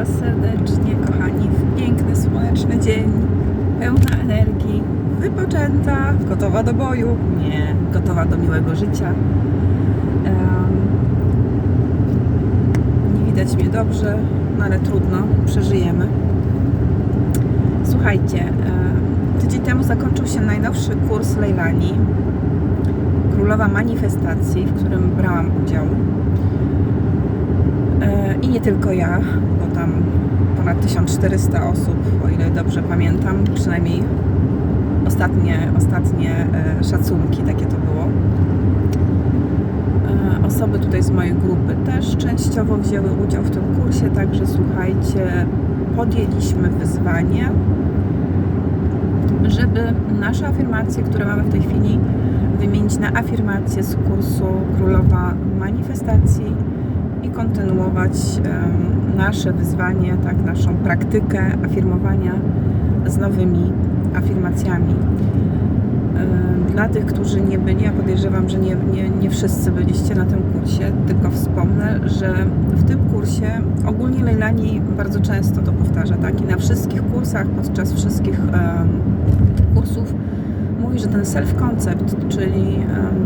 Was serdecznie, kochani, w piękny, słoneczny dzień, pełna energii, wypoczęta, gotowa do boju, nie, gotowa do miłego życia. Em, nie widać mnie dobrze, no ale trudno, przeżyjemy. Słuchajcie, em, tydzień temu zakończył się najnowszy kurs Lejlani, Królowa Manifestacji, w którym brałam udział. E, I nie tylko ja, ponad 1400 osób, o ile dobrze pamiętam, przynajmniej ostatnie, ostatnie e, szacunki takie to było. E, Osoby tutaj z mojej grupy też częściowo wzięły udział w tym kursie, także słuchajcie, podjęliśmy wyzwanie, żeby nasze afirmacje, które mamy w tej chwili, wymienić na afirmacje z kursu Królowa Manifestacji i kontynuować nasze wyzwanie, tak, naszą praktykę afirmowania z nowymi afirmacjami. Dla tych, którzy nie byli, ja podejrzewam, że nie, nie, nie wszyscy byliście na tym kursie, tylko wspomnę, że w tym kursie ogólnie Lejlani bardzo często to powtarza, tak? I na wszystkich kursach, podczas wszystkich kursów mówi, że ten self-concept, czyli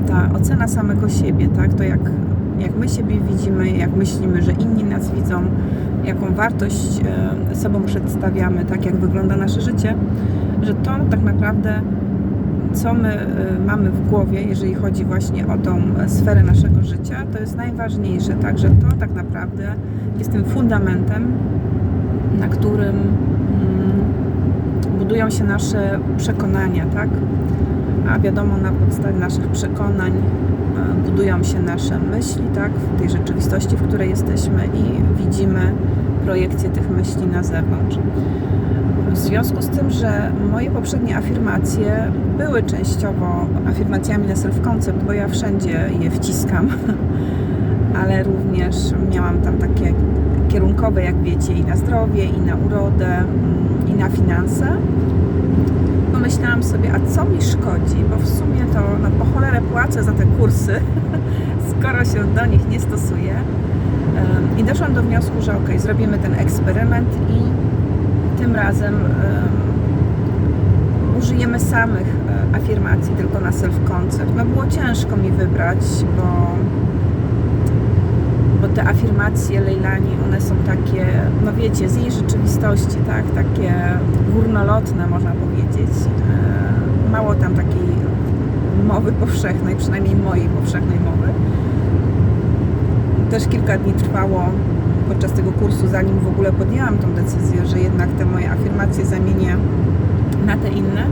ta ocena samego siebie, tak? To jak, jak my siebie widzimy, jak myślimy, że inni nas widzą, jaką wartość em, sobą przedstawiamy, tak? Jak wygląda nasze życie, że to tak naprawdę co my y, mamy w głowie, jeżeli chodzi właśnie o tą e, sferę naszego życia, to jest najważniejsze. Także to tak naprawdę jest tym fundamentem, na którym mm, budują się nasze przekonania, tak? A wiadomo, na podstawie naszych przekonań e, budują się nasze myśli, tak? W tej rzeczywistości, w której jesteśmy i widzimy projekcję tych myśli na zewnątrz. W związku z tym, że moje poprzednie afirmacje były częściowo afirmacjami na self-concept, bo ja wszędzie je wciskam, ale również miałam tam takie kierunkowe, jak wiecie, i na zdrowie, i na urodę, mm, i na finanse. Pomyślałam sobie, a co mi szkodzi, bo w sumie to no, po cholerę płacę za te kursy, skoro się do nich nie stosuję. I doszłam do wniosku, że ok, zrobimy ten eksperyment i tym razem em, użyjemy samych e, afirmacji tylko na self-concept. No było ciężko mi wybrać, bo te afirmacje Leilani, one są takie, no wiecie, z jej rzeczywistości, tak, takie górnolotne można powiedzieć. E, Mało tam takiej mowy powszechnej, przynajmniej mojej powszechnej mowy. Też kilka dni trwało podczas tego kursu, zanim w ogóle podjęłam tą decyzję, że jednak te moje afirmacje zamienię na te inne.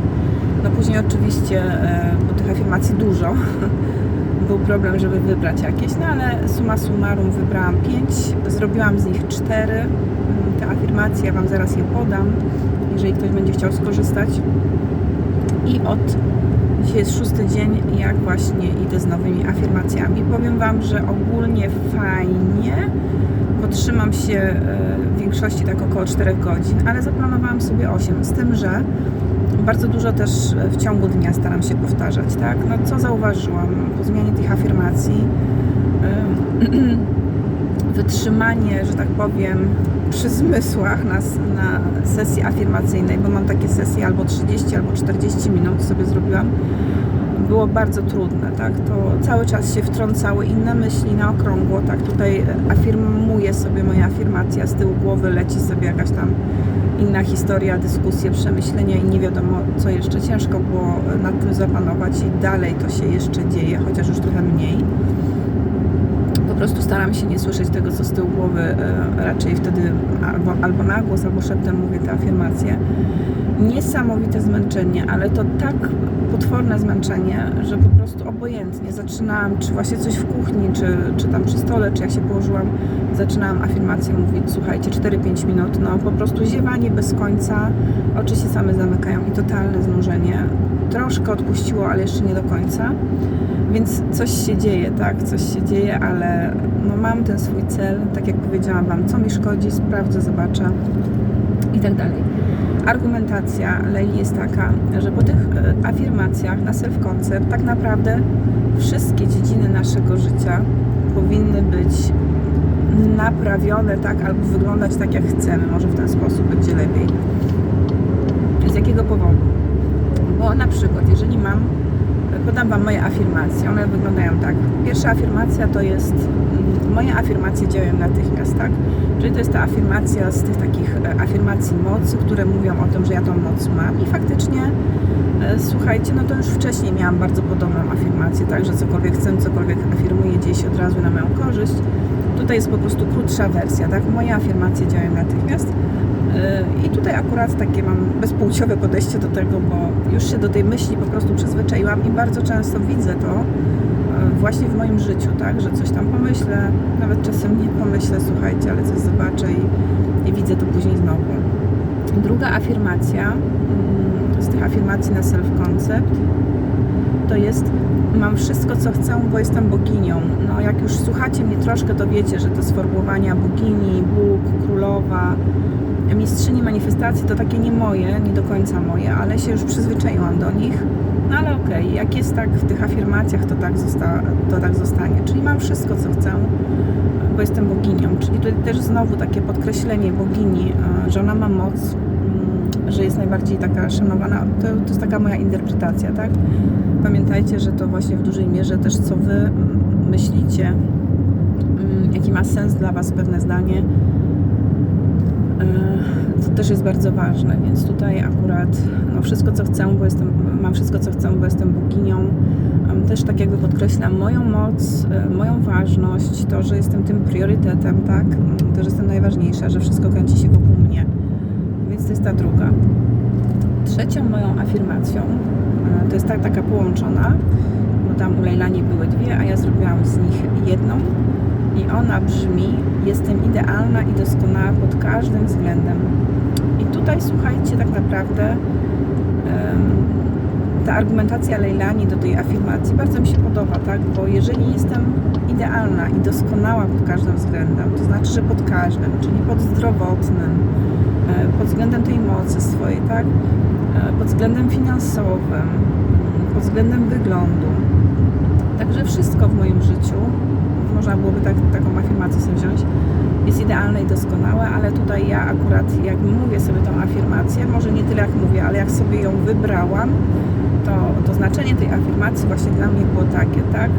No później oczywiście, e, bo tych afirmacji dużo, był problem, żeby wybrać jakieś, no ale summa summarum wybrałam pięć, zrobiłam z nich cztery. Mm, Te afirmacje, ja Wam zaraz je podam, jeżeli ktoś będzie chciał skorzystać. I od Dzisiaj jest szósty dzień, jak właśnie idę z nowymi afirmacjami. Powiem Wam, że ogólnie fajnie, bo trzymam się e, w większości tak około 4 godzin, ale zaplanowałam sobie 8, z tym, że bardzo dużo też w ciągu dnia staram się powtarzać, tak? No co zauważyłam po zmianie tych afirmacji? Ym, Wytrzymanie, że tak powiem, przy zmysłach na, na sesji afirmacyjnej, bo mam takie sesje albo 30, albo 40 minut sobie zrobiłam, było bardzo trudne, tak? To cały czas się wtrącały inne myśli na okrągło, tak? Tutaj e, afirmuję sobie moja afirmacja, z tyłu głowy leci sobie jakaś tam inna historia, dyskusje, przemyślenia i nie wiadomo co jeszcze. Ciężko było nad tym zapanować i dalej to się jeszcze dzieje, chociaż już trochę mniej. Po prostu staram się nie słyszeć tego, co z tyłu głowy, e, raczej wtedy albo, albo na głos, albo szeptem mówię te afirmacje. Niesamowite zmęczenie, ale to tak potworne zmęczenie, że po prostu obojętnie zaczynałam, czy właśnie coś w kuchni, czy, czy tam przy stole, czy jak się położyłam, zaczynałam afirmację mówić, słuchajcie, 4-5 minut, no po prostu ziewanie bez końca, oczy się same zamykają i totalne znużenie. Troszkę odpuściło, ale jeszcze nie do końca. Więc coś się dzieje, tak, coś się dzieje, ale no mam ten swój cel, tak jak powiedziałam Wam, co mi szkodzi, sprawdzę, zobaczę i tak dalej. Argumentacja Lei jest taka, że po tych e, afirmacjach na self-concept tak naprawdę wszystkie dziedziny naszego życia powinny być naprawione tak, albo wyglądać tak jak chcemy. Może w ten sposób będzie lepiej. Z jakiego powodu? Bo na przykład, jeżeli mam, podam Wam moje afirmacje, one wyglądają tak. Pierwsza afirmacja to jest, mm, moje afirmacje działają natychmiast, tak? Czyli to jest ta afirmacja z tych takich e, afirmacji mocy, które mówią o tym, że ja tą moc mam i faktycznie e, słuchajcie, no to już wcześniej miałam bardzo podobną afirmację, tak, że cokolwiek chcę, cokolwiek afirmuję, dzieje się od razu na moją korzyść. Tutaj jest po prostu krótsza wersja, tak? Moje afirmacje działają natychmiast. I tutaj akurat takie mam bezpłciowe podejście do tego, bo już się do tej myśli po prostu przyzwyczaiłam i bardzo często widzę to e, właśnie w moim życiu, tak, że coś tam pomyślę, nawet czasem nie pomyślę, słuchajcie, ale coś zobaczę i, i widzę to później znowu. Druga afirmacja mm, z tych afirmacji na self-concept to jest mam wszystko, co chcę, bo jestem boginią. No, jak już słuchacie mnie troszkę, to wiecie, że te sformułowania bogini, Bóg, królowa, mistrzyni manifestacji to takie nie moje, nie do końca moje, ale się już przyzwyczaiłam do nich. No ale okej, okay, jak jest tak w tych afirmacjach, to tak, zosta to tak zostanie. Czyli mam wszystko, co chcę, bo jestem boginią. Czyli tutaj też znowu takie podkreślenie bogini, e, że ona ma moc, mm, że jest najbardziej taka szanowana. To, to jest taka moja interpretacja, tak? Pamiętajcie, że to właśnie w dużej mierze też co wy mm, myślicie, mm, jaki ma sens dla was pewne zdanie, to też jest bardzo ważne, więc tutaj akurat no wszystko co chcę, bo jestem, mam wszystko co chcę, bo jestem boginią. Też tak jakby podkreślam moją moc, e, moją ważność, to, że jestem tym priorytetem, tak? To, że jestem najważniejsza, że wszystko kręci się wokół mnie. Więc to jest ta druga. Trzecią moją afirmacją e, to jest ta, taka połączona, bo tam u Lejlani były dwie, a ja zrobiłam z nich jedną i ona brzmi: Jestem idealna i doskonała pod każdym względem. I tutaj słuchajcie, tak naprawdę ta argumentacja Lejlani do tej afirmacji bardzo mi się podoba, tak? Bo jeżeli jestem idealna i doskonała pod każdym względem, to znaczy, że pod każdym, czyli pod zdrowotnym, e, pod względem tej mocy swojej, tak? E, pod względem finansowym, pod względem wyglądu. Także wszystko w moim życiu można byłoby tak, taką afirmację sobie wziąć, jest idealne i doskonałe, ale tutaj ja akurat jak mówię sobie tą afirmację, może nie tyle jak mówię, ale jak sobie ją wybrałam, to, to znaczenie tej afirmacji właśnie dla mnie było takie, tak?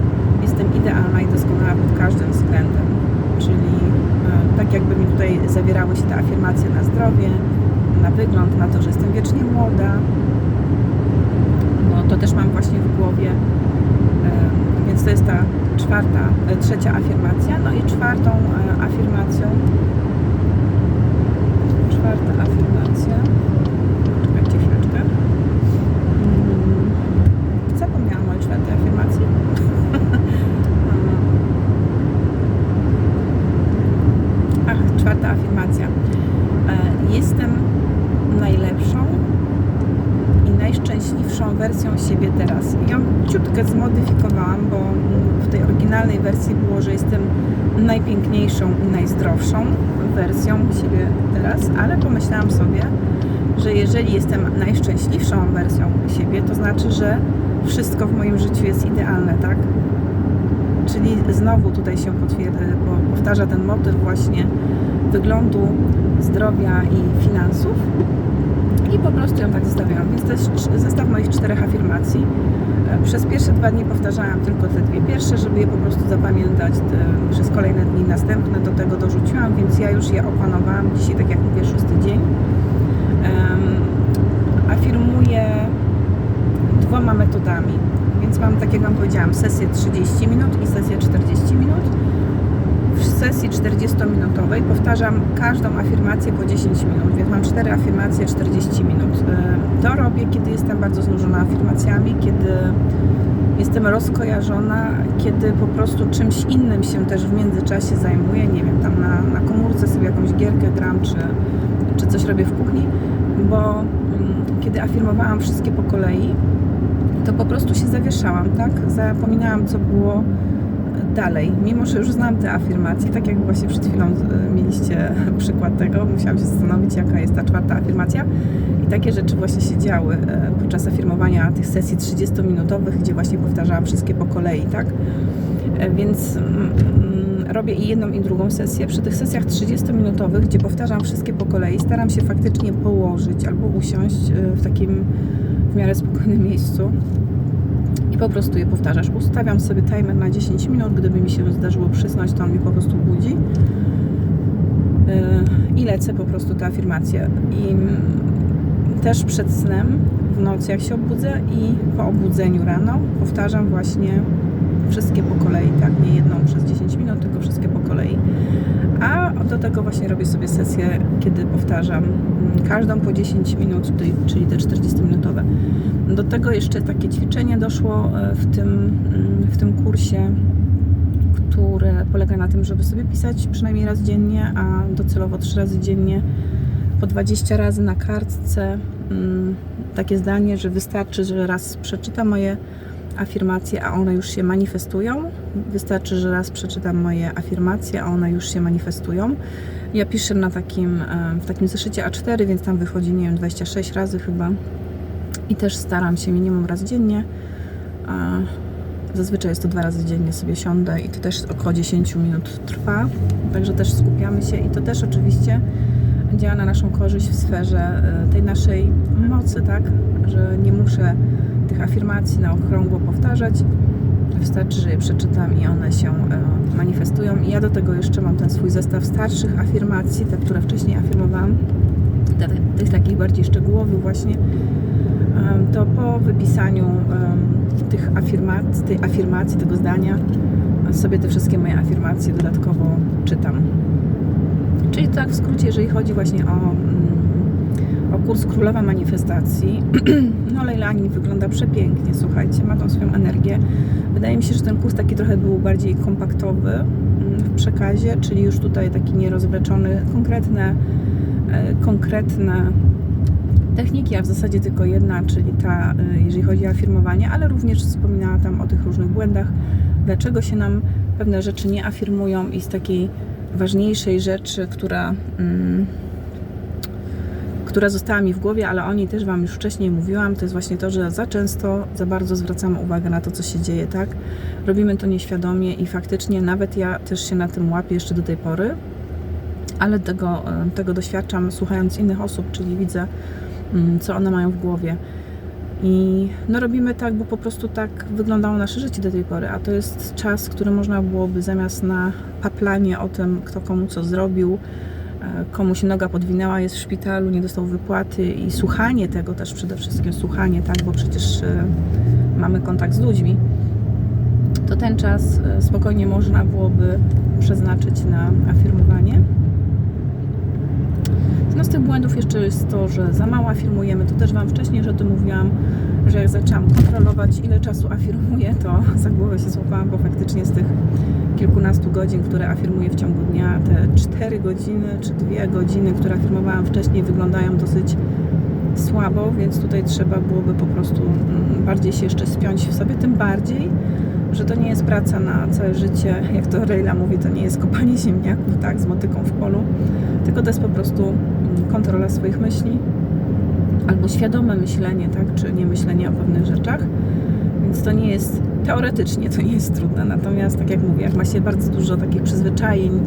Jestem idealna i doskonała pod każdym względem. Czyli e, tak jakby mi tutaj zawierały się te afirmacje na zdrowie, na wygląd, na to, że jestem wiecznie młoda. No to też mam właśnie w głowie. E, więc to jest ta czwarta, e, trzecia afirmacja. No i czwartą afirmacją, czwarta afirmacja, czekajcie chwileczkę. Hmm, zapomniałam o czwartej afirmacji. Ach, czwarta afirmacja. E, jestem najlepszą i najszczęśliwszą wersją siebie teraz. Ją ciutkę zmodyfikowałam, bo w tej oryginalnej wersji było, że jestem najpiękniejszą i najzdrowszą wersją siebie teraz, ale pomyślałam sobie, że jeżeli jestem najszczęśliwszą wersją siebie, to znaczy, że wszystko w moim życiu jest idealne, tak? Czyli znowu tutaj się powtarza ten motyw właśnie wyglądu, zdrowia i finansów. I po prostu ją tak zostawiłam. Więc to jest zestaw moich czterech afirmacji. Przez pierwsze dwa dni powtarzałam tylko te dwie pierwsze, żeby je po prostu zapamiętać przez kolejne dni następne. Do tego dorzuciłam, więc ja już je opanowałam. Dzisiaj, tak jak mówię, szósty dzień. Afirmuję dwoma metodami. Więc mam, tak jak Wam powiedziałam, sesję 30 minut i sesję 40 minut. W sesji 40-minutowej powtarzam każdą afirmację po 10 minut, więc mam 4 afirmacje 40 minut. E, to robię, kiedy jestem bardzo znużona afirmacjami, kiedy jestem rozkojarzona, kiedy po prostu czymś innym się też w międzyczasie zajmuję, nie wiem, tam na, na komórce sobie jakąś gierkę gram, czy, czy coś robię w kuchni, bo mm, kiedy afirmowałam wszystkie po kolei, to po prostu się zawieszałam, tak? Zapominałam, co było dalej, mimo że już znam te afirmacje, tak jak właśnie przed chwilą e, mieliście przykład tego, musiałam się zastanowić, jaka jest ta czwarta afirmacja. I takie rzeczy właśnie się działy e, podczas afirmowania tych sesji 30-minutowych, gdzie właśnie powtarzałam wszystkie po kolei, tak? E, więc mm, robię i jedną i drugą sesję. Przy tych sesjach 30-minutowych, gdzie powtarzam wszystkie po kolei, staram się faktycznie położyć albo usiąść w takim w miarę spokojnym miejscu i po prostu je powtarzasz. Ustawiam sobie timer na 10 minut, gdyby mi się zdarzyło przysnąć, to on mi po prostu budzi. Yy, I lecę po prostu te afirmacje. I też przed snem, w nocy jak się obudzę i po obudzeniu rano powtarzam właśnie wszystkie po kolei, tak? Nie jedną przez 10 minut, tylko wszystkie po kolei. A do tego właśnie robię sobie sesję, kiedy powtarzam mm, każdą po 10 minut, czyli- te 40-minutowe. Do tego jeszcze takie ćwiczenie doszło e, w tym, mm, w tym kursie, które polega na tym, żeby sobie pisać przynajmniej raz dziennie, a docelowo 3 razy dziennie po 20 razy na kartce mm, takie zdanie, że wystarczy, że raz przeczytam moje afirmacje, a one już się manifestują. Wystarczy, że raz przeczytam moje afirmacje, a one już się manifestują. Ja piszę na takim, e, w takim zeszycie A4, więc tam wychodzi, nie wiem, 26 razy chyba. I też staram się minimum raz dziennie. Zazwyczaj jest to dwa razy dziennie sobie siądę i to też około 10 minut trwa. Także też skupiamy się i to też oczywiście działa na naszą korzyść w sferze e, tej naszej mocy, tak? Że nie muszę tych afirmacji na okrągło powtarzać. Wystarczy, że je przeczytam i one się e, manifestują. I ja do tego jeszcze mam ten swój zestaw starszych afirmacji, te, które wcześniej afirmowałam, tych takich bardziej szczegółowych właśnie. To po wypisaniu tych afirmacji, tej afirmacji, tego zdania, sobie te wszystkie moje afirmacje dodatkowo czytam. Czyli tak w skrócie, jeżeli chodzi właśnie o, mm, o kurs Królowa Manifestacji, no Leila Anin wygląda przepięknie, słuchajcie, ma tą swoją energię. Wydaje mi się, że ten kurs taki trochę był bardziej kompaktowy mm, w przekazie, czyli już tutaj taki nierozwleczony, konkretne, e, konkretne techniki, a w zasadzie tylko jedna, czyli ta, e, jeżeli chodzi o afirmowanie, ale również wspominała tam o tych różnych błędach, dlaczego się nam pewne rzeczy nie afirmują i z takiej ważniejszej rzeczy, która, mm, która została mi w głowie, ale o niej też Wam już wcześniej mówiłam, to jest właśnie to, że za często, za bardzo zwracamy uwagę na to, co się dzieje, tak? Robimy to nieświadomie i faktycznie nawet ja też się na tym łapię jeszcze do tej pory, ale tego, tego doświadczam słuchając innych osób, czyli widzę, mm, co one mają w głowie. I no robimy tak, bo po prostu tak wyglądało nasze życie do tej pory, a to jest czas, który można byłoby zamiast na paplanie o tym, kto komu co zrobił, komu się noga podwinęła, jest w szpitalu, nie dostał wypłaty i słuchanie tego też przede wszystkim, słuchanie, tak, bo przecież e, mamy kontakt z ludźmi, to ten czas e, spokojnie można byłoby przeznaczyć na afirmowanie. No z tych błędów jeszcze jest to, że za mało afirmujemy. To też Wam wcześniej już o tym mówiłam, że jak zaczęłam kontrolować, ile czasu afirmuję, to za głowę się złapałam, bo faktycznie z tych kilkunastu godzin, które afirmuję w ciągu dnia, te 4 godziny czy 2 godziny, które afirmowałam wcześniej, wyglądają dosyć słabo, więc tutaj trzeba byłoby po prostu mm, bardziej się jeszcze spiąć w sobie, tym bardziej, że to nie jest praca na całe życie, jak to Rejla mówi, to nie jest kopanie ziemniaków, tak, z motyką w polu, tylko to jest po prostu mm, kontrola swoich myśli, albo świadome myślenie, tak, czy nie myślenie o pewnych rzeczach, więc to nie jest, teoretycznie to nie jest trudne, natomiast tak jak mówię, jak ma się bardzo dużo takich przyzwyczajeń,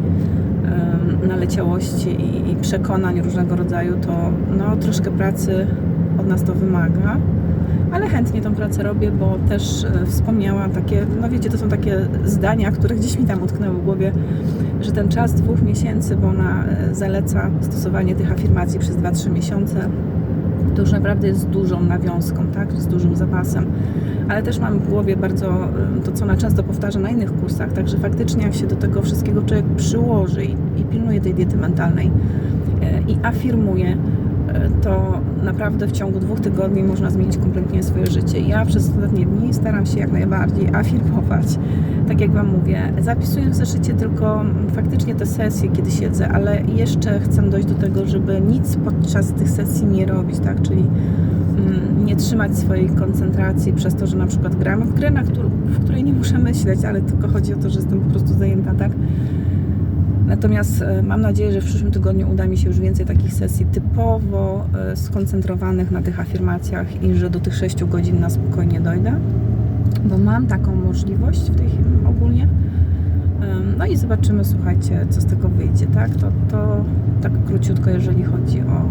naleciałości i, i przekonań różnego rodzaju, to no, troszkę pracy od nas to wymaga, ale chętnie tą pracę robię, bo też e, wspomniałam takie, no wiecie, to są takie zdania, które gdzieś mi tam utknęły w głowie, że ten czas dwóch miesięcy, bo ona e, zaleca stosowanie tych afirmacji przez 2-3 miesiące, to już naprawdę jest dużą nawiązką, tak, z dużym zapasem. Ale też mam w głowie bardzo e, to, co ona często powtarza na innych kursach, także faktycznie jak się do tego wszystkiego człowiek przyłoży i, i pilnuje tej diety mentalnej i afirmuje, to naprawdę w ciągu dwóch tygodni można zmienić kompletnie swoje życie. Ja przez ostatnie dni staram się jak najbardziej afirmować. Tak jak Wam mówię, zapisuję w zeszycie tylko faktycznie te sesje, kiedy siedzę, ale jeszcze chcę dojść do tego, żeby nic podczas tych sesji nie robić, tak? Czyli mm, nie trzymać swojej koncentracji przez to, że na przykład gramy w grę, w której nie muszę myśleć, ale tylko chodzi o to, że jestem po prostu zajęta, tak? Natomiast e, mam nadzieję, że w przyszłym tygodniu uda mi się już więcej takich sesji typowo e, skoncentrowanych na tych afirmacjach i że do tych 6 godzin na spokojnie dojdę, bo mam taką możliwość w tej chwili ogólnie. No i zobaczymy, słuchajcie, co z tego wyjdzie, tak? To, to tak króciutko, jeżeli chodzi o,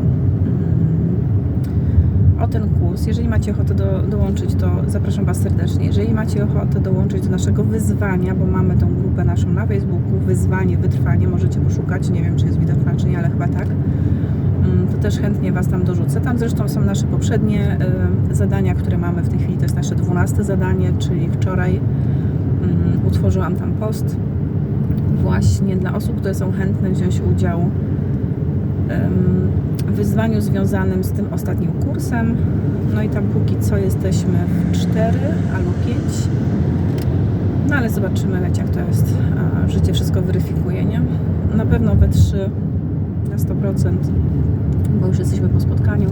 o ten kurs. Jeżeli macie ochotę do, dołączyć, to zapraszam Was serdecznie. Jeżeli macie ochotę dołączyć do naszego wyzwania, bo mamy tą grupę naszą na Facebooku, wyzwanie, wytrwanie, możecie poszukać, nie wiem, czy jest widoczna, czy nie, ale chyba tak. Mm, To też chętnie Was tam dorzucę. Tam zresztą są nasze poprzednie y, zadania, które mamy w tej chwili. To jest nasze dwunaste zadanie, czyli wczoraj mm, utworzyłam tam post właśnie dla osób, które są chętne wziąć udział wyzwaniu związanym z tym ostatnim kursem. No i tam póki co jesteśmy w 4 albo 5. No ale zobaczymy, wiecie, jak to jest. Życie wszystko weryfikuje, nie? Na pewno we 3 na 100%, bo już jesteśmy po spotkaniu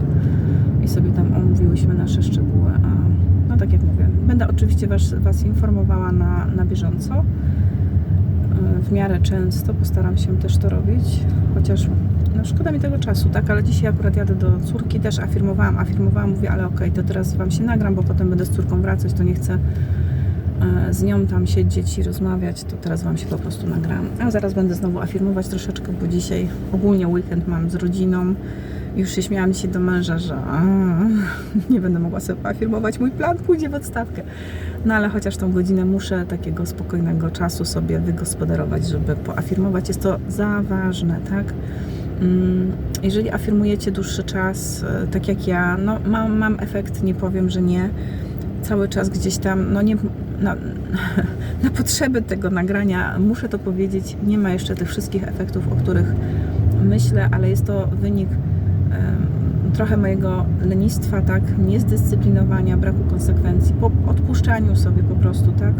i sobie tam omówiłyśmy nasze szczegóły. A no tak jak mówię, będę oczywiście Was, was informowała na, na bieżąco w miarę często postaram się też to robić, chociaż no szkoda mi tego czasu, tak, ale dzisiaj akurat jadę do córki, też afirmowałam, afirmowałam, mówię, ale okej, to teraz Wam się nagram, bo potem będę z córką wracać, to nie chcę e, z nią tam siedzieć i rozmawiać, to teraz Wam się po prostu nagram. A zaraz będę znowu afirmować troszeczkę, bo dzisiaj ogólnie weekend mam z rodziną. Już się śmiałam dzisiaj do męża, że a, nie będę mogła sobie poafirmować, mój plan pójdzie w odstawkę. No ale chociaż tą godzinę muszę takiego spokojnego czasu sobie wygospodarować, żeby poafirmować. Jest to za ważne, tak? Mm, Jeżeli afirmujecie dłuższy czas, e, tak jak ja, no mam, mam efekt, nie powiem, że nie. Cały czas gdzieś tam, no nie, na, na potrzeby tego nagrania muszę to powiedzieć, nie ma jeszcze tych wszystkich efektów, o których myślę, ale jest to wynik trochę mojego lenistwa, tak, niezdyscyplinowania, braku konsekwencji, po odpuszczaniu sobie po prostu, tak.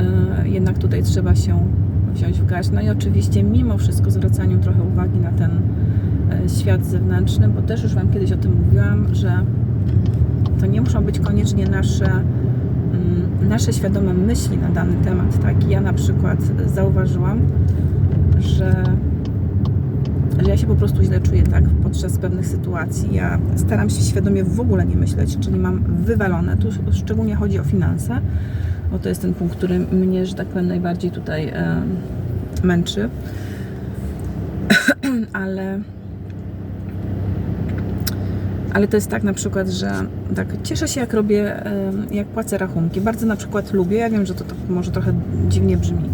E, Jednak tutaj trzeba się wziąć w garść. No i oczywiście mimo wszystko zwracaniu trochę uwagi na ten e, świat zewnętrzny, bo też już Wam kiedyś o tym mówiłam, że to nie muszą być koniecznie nasze, mm, nasze świadome myśli na dany temat, tak. Ja na przykład zauważyłam, że że ja się po prostu źle czuję tak podczas pewnych sytuacji. Ja staram się świadomie w ogóle nie myśleć, czyli mam wywalone. Tu szczególnie chodzi o finanse, bo to jest ten punkt, który mnie, że tak powiem, najbardziej tutaj męczy. Ale ale to jest tak na przykład, że tak cieszę się jak robię, jak płacę rachunki. Bardzo na przykład lubię, ja wiem, że to, to może trochę dziwnie brzmi,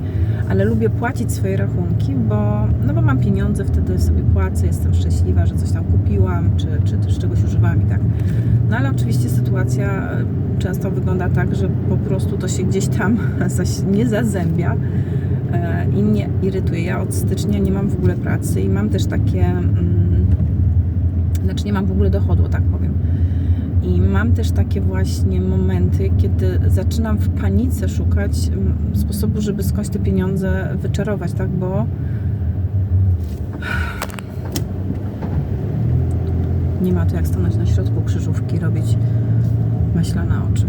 ale lubię płacić swoje rachunki, bo, no bo mam pieniądze, wtedy sobie płacę, jestem szczęśliwa, że coś tam kupiłam, czy, czy też czegoś używam i tak. No ale oczywiście sytuacja e, często wygląda tak, że po prostu to się gdzieś tam nie zazębia e, i mnie irytuje. Ja od stycznia nie mam w ogóle pracy i mam też takie, mm, znaczy nie mam w ogóle dochodu, tak powiem. I mam też takie właśnie momenty, kiedy zaczynam w panice szukać mm, sposobu, żeby skądś te pieniądze wyczarować, tak? Bo nie ma tu jak stanąć na środku krzyżówki, robić maślane oczy.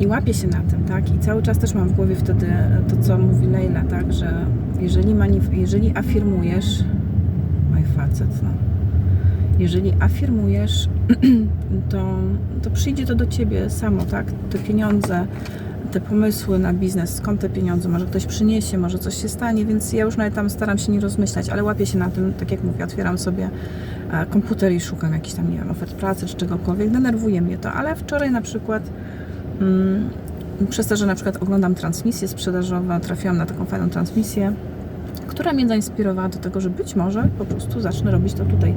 I łapię się na tym, tak? I cały czas też mam w głowie wtedy to, co mówi Leila, tak? Że jeżeli, jeżeli afirmujesz, mój facet, no. Jeżeli afirmujesz, to, to przyjdzie to do ciebie samo, tak? Te pieniądze, te pomysły na biznes, skąd te pieniądze, może ktoś przyniesie, może coś się stanie, więc ja już nawet tam staram się nie rozmyślać, ale łapię się na tym, tak jak mówię, otwieram sobie e, komputer i szukam jakichś tam, nie wiem, ofert pracy czy czegokolwiek, denerwuje mnie to, ale wczoraj na przykład mm, przez to, że na przykład oglądam transmisje sprzedażowe, trafiłam na taką fajną transmisję, która mnie zainspirowała do tego, że być może po prostu zacznę robić to tutaj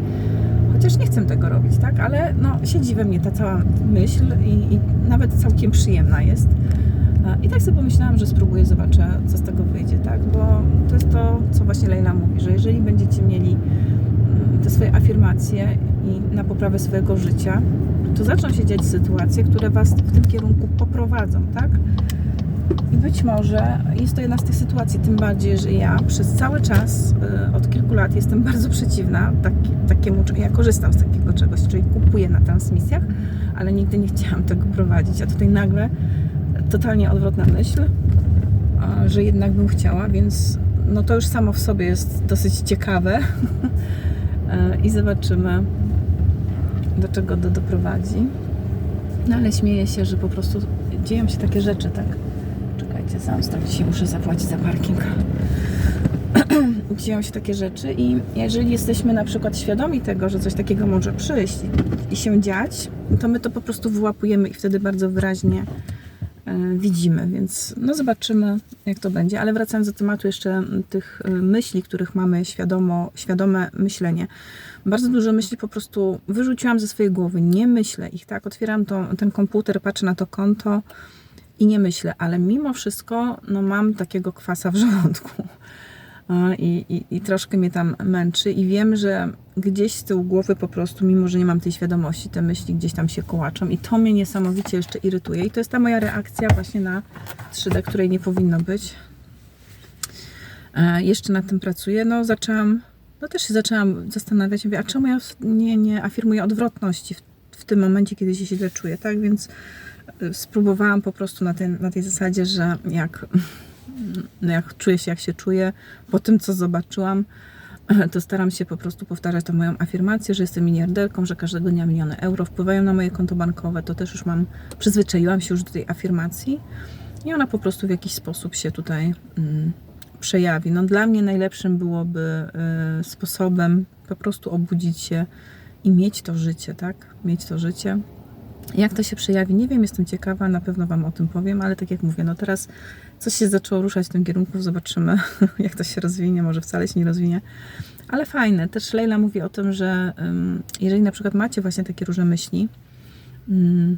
chociaż nie chcę tego robić, tak? Ale no, siedzi we mnie ta cała myśl i, i nawet całkiem przyjemna jest. E, I tak sobie pomyślałam, że spróbuję, zobaczę, co z tego wyjdzie, tak? Bo to jest to, co właśnie Leila mówi, że jeżeli będziecie mieli mm, te swoje afirmacje i na poprawę swojego życia, to zaczną się dziać sytuacje, które Was w tym kierunku poprowadzą, tak? I być może jest to jedna z tych sytuacji, tym bardziej, że ja przez cały czas, y, od kilku lat jestem bardzo przeciwna taki, takiemu, ja korzystam z takiego czegoś, czyli kupuję na transmisjach, ale nigdy nie chciałam tego prowadzić, a tutaj nagle totalnie odwrotna myśl, że jednak bym chciała, więc no to już samo w sobie jest dosyć ciekawe E, i zobaczymy, do czego to doprowadzi. No ale śmieję się, że po prostu dzieją się takie rzeczy, tak? Idę Zamstok, dzisiaj muszę zapłacić za parking. Dzieją się takie rzeczy i jeżeli jesteśmy na przykład świadomi tego, że coś takiego może przyjść i, się dziać, to my to po prostu wyłapujemy i wtedy bardzo wyraźnie e, widzimy, więc no zobaczymy jak to będzie, ale wracając do tematu jeszcze tych e, myśli, których mamy świadomo, świadome myślenie. Bardzo dużo myśli po prostu wyrzuciłam ze swojej głowy, nie myślę ich, tak, otwieram to, ten komputer, patrzę na to konto i nie myślę, ale mimo wszystko no mam takiego kwasa w żołądku. I, i, I troszkę mnie tam męczy, i wiem, że gdzieś z tyłu głowy po prostu, mimo że nie mam tej świadomości, te myśli gdzieś tam się kołaczą, i to mnie niesamowicie jeszcze irytuje. I to jest ta moja reakcja właśnie na 3D, której nie powinno być. E, jeszcze nad tym pracuję. No, zaczęłam, no też się zaczęłam zastanawiać, mówię, a czemu ja nie, nie afirmuję odwrotności w, w tym momencie, kiedy się źle czuję, tak? Więc spróbowałam po prostu na, ten, na tej zasadzie, że jak no jak czuję się, jak się czuję, po tym, co zobaczyłam, to staram się po prostu powtarzać tą moją afirmację, że jestem miliarderką, że każdego dnia miliony euro wpływają na moje konto bankowe. To też już mam, przyzwyczaiłam się już do tej afirmacji i ona po prostu w jakiś sposób się tutaj mm, przejawi. No dla mnie najlepszym byłoby y, sposobem po prostu obudzić się i mieć to życie, tak? Mieć to życie. Jak to się przejawi, nie wiem, jestem ciekawa, na pewno Wam o tym powiem, ale tak jak mówię, no teraz coś się zaczęło ruszać w tym kierunku, zobaczymy, jak to się rozwinie, może wcale się nie rozwinie, ale fajne. Też Leila mówi o tym, że jeżeli na przykład macie właśnie takie różne myśli, ym,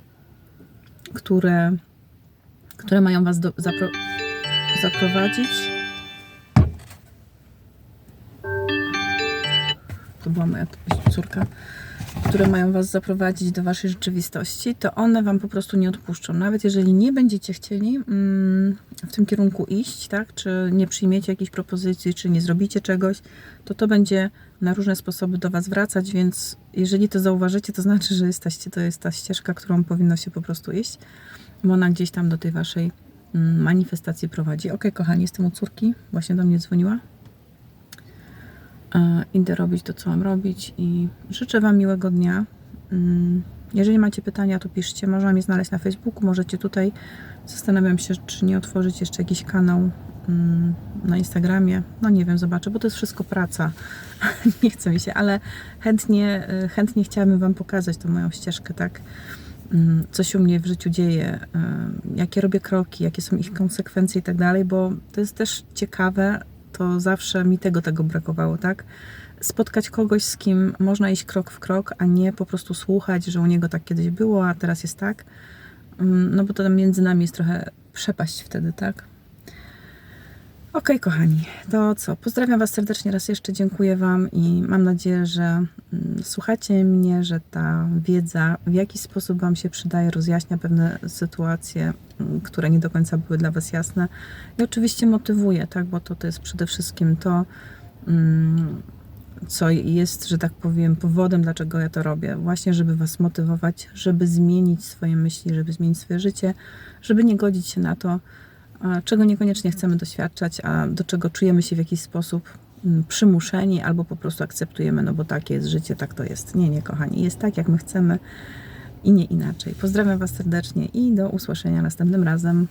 które, które mają Was do, zapro, zaprowadzić, to była moja córka, które mają Was zaprowadzić do Waszej rzeczywistości, to one Wam po prostu nie odpuszczą. Nawet jeżeli nie będziecie chcieli mm, w tym kierunku iść, tak, czy nie przyjmiecie jakiejś propozycji, czy nie zrobicie czegoś, to to będzie na różne sposoby do Was wracać, więc jeżeli to zauważycie, to znaczy, że jesteście, to jest ta ścieżka, którą powinno się po prostu iść, bo ona gdzieś tam do tej Waszej mm, manifestacji prowadzi. Ok, kochani, jestem u córki, właśnie do mnie dzwoniła. E, idę robić to, co mam robić i życzę Wam miłego dnia. Mm, Jeżeli macie pytania, to piszcie. Można mnie znaleźć na Facebooku, możecie tutaj. Zastanawiam się, czy nie otworzyć jeszcze jakiś kanał mm, na Instagramie. No nie wiem, zobaczę, bo to jest wszystko praca. nie chce mi się, ale chętnie, e, chętnie chciałabym Wam pokazać tą moją ścieżkę, tak? Mm, Co się u mnie w życiu dzieje, e, jakie robię kroki, jakie są ich konsekwencje i tak dalej, bo to jest też ciekawe, to zawsze mi tego tego brakowało, tak? Spotkać kogoś, z kim można iść krok w krok, a nie po prostu słuchać, że u niego tak kiedyś było, a teraz jest tak. Mm, No bo to tam między nami jest trochę przepaść wtedy, tak? Okej, kochani, to co? Pozdrawiam Was serdecznie raz jeszcze, dziękuję Wam i mam nadzieję, że mm, słuchacie mnie, że ta wiedza w jakiś sposób Wam się przydaje, rozjaśnia pewne sytuacje, które nie do końca były dla Was jasne i oczywiście motywuje, tak? Bo to, to jest przede wszystkim to, mm, co jest, że tak powiem, powodem, dlaczego ja to robię. Właśnie, żeby Was motywować, żeby zmienić swoje myśli, żeby zmienić swoje życie, żeby nie godzić się na to, czego niekoniecznie chcemy doświadczać, a do czego czujemy się w jakiś sposób mm, przymuszeni albo po prostu akceptujemy, no bo takie jest życie, tak to jest. Nie, nie, kochani, jest tak, jak my chcemy i nie inaczej. Pozdrawiam Was serdecznie i do usłyszenia następnym razem.